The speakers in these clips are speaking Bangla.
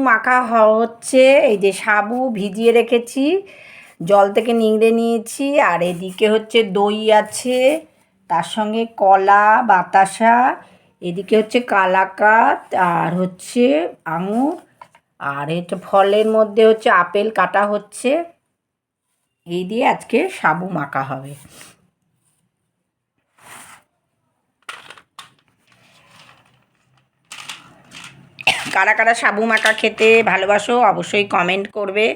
মাখা হচ্ছে। এই যে সাবু ভিজিয়ে রেখেছি, জল থেকে নিংড়ে নিয়েছি, আর এদিকে হচ্ছে দই আছে, তার সঙ্গে কলা, বাতাসা, এদিকে হচ্ছে কালাকাত, আর হচ্ছে আঙুর, আর এটা ফলের মধ্যে হচ্ছে আপেল কাটা হচ্ছে। এই দিয়ে আজকে সাবু মাখা হবে। কারা কারা সাবু মাখা খেতে ভালোবাসো অবশ্যই কমেন্ট করবে।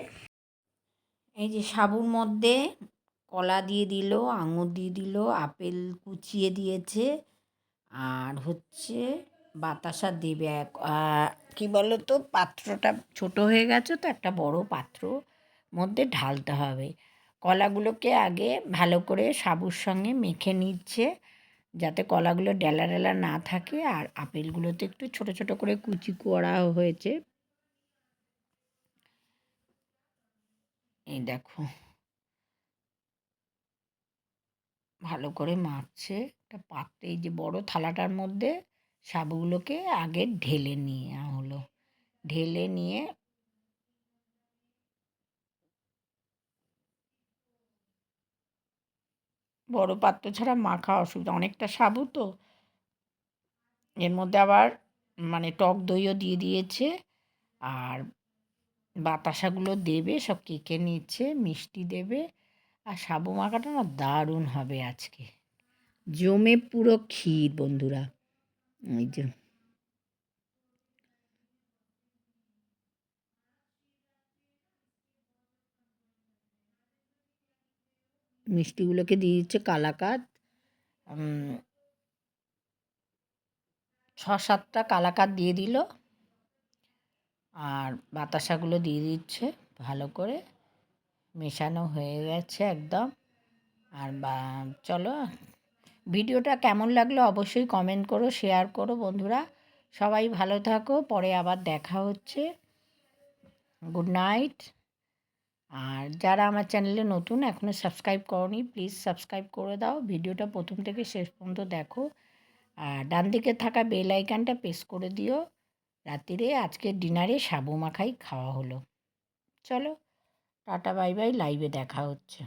এই যে সাবুর মধ্যে কলা দিয়ে দিল, আঙুর দিয়ে দিল, আপেল কুচিয়ে দিয়েছে, আর হচ্ছে বাতাসা দেবে এক কী বলো তো পাত্রটা ছোট হয়ে গেছে তো, একটা বড় পাত্র মধ্যে ঢালতে হবে। কলাগুলোকে আগে ভালো করে সাবুর সঙ্গে মেখে নিচ্ছে। যাতে কলাগুলো ডেলা ডেলা না থাকে আর আপেলগুলোতে একটু ছোট ছোট করে কুচি করা হয়েছে। এই দেখো। ভালো করে মাখছে একটা পাত্রে, এই যে বড় থালাটার মধ্যে সাবুগুলোকে আগে ঢেলে নিয়ে হলো। ঢেলে নিয়ে বড় পাত্র ছাড়া মাখা অসুবিধা, অনেকটা সাবু তো। এর মধ্যে আবার মানে টক দইও দিয়ে দিয়েছে আর বাতাসাগুলো দেবে, সব কেকে নিচ্ছে, মিষ্টি দেবে আর সাবু মাখাটা না দারুণ হবে আজকে। জমে পুরো ক্ষীর বন্ধুরা। ওই যে মিষ্টিগুলোকে দিয়ে দিচ্ছে কালাকাত। ছ সাতটা কালাকাত দিয়ে দিল। আর বাতাসাগুলো দিয়ে দিচ্ছে ভালো করে। মেশানো হয়ে গেছে একদম। আর বা, চলো, ভিডিওটা কেমন লাগল অবশ্যই কমেন্ট করো শেয়ার করো বন্ধুরা। সবাই ভালো থাকো, পরে আবার দেখা হচ্ছে। গুড নাইট আর যারা আমার চ্যানেলে নতুন এখনও সাবস্ক্রাইব করনি, প্লিজ সাবস্ক্রাইব করে দাও। ভিডিওটা প্রথম থেকে শেষ পর্যন্ত দেখো। আর ডান দিকে থাকা বেল আইকানটা প্রেস করে দিও। রাত্রিরে আজকে ডিনারে সাবু মাখাই খাওয়া হলো। চলো, টাটা, বাই বাই, লাইভে দেখা হচ্ছে।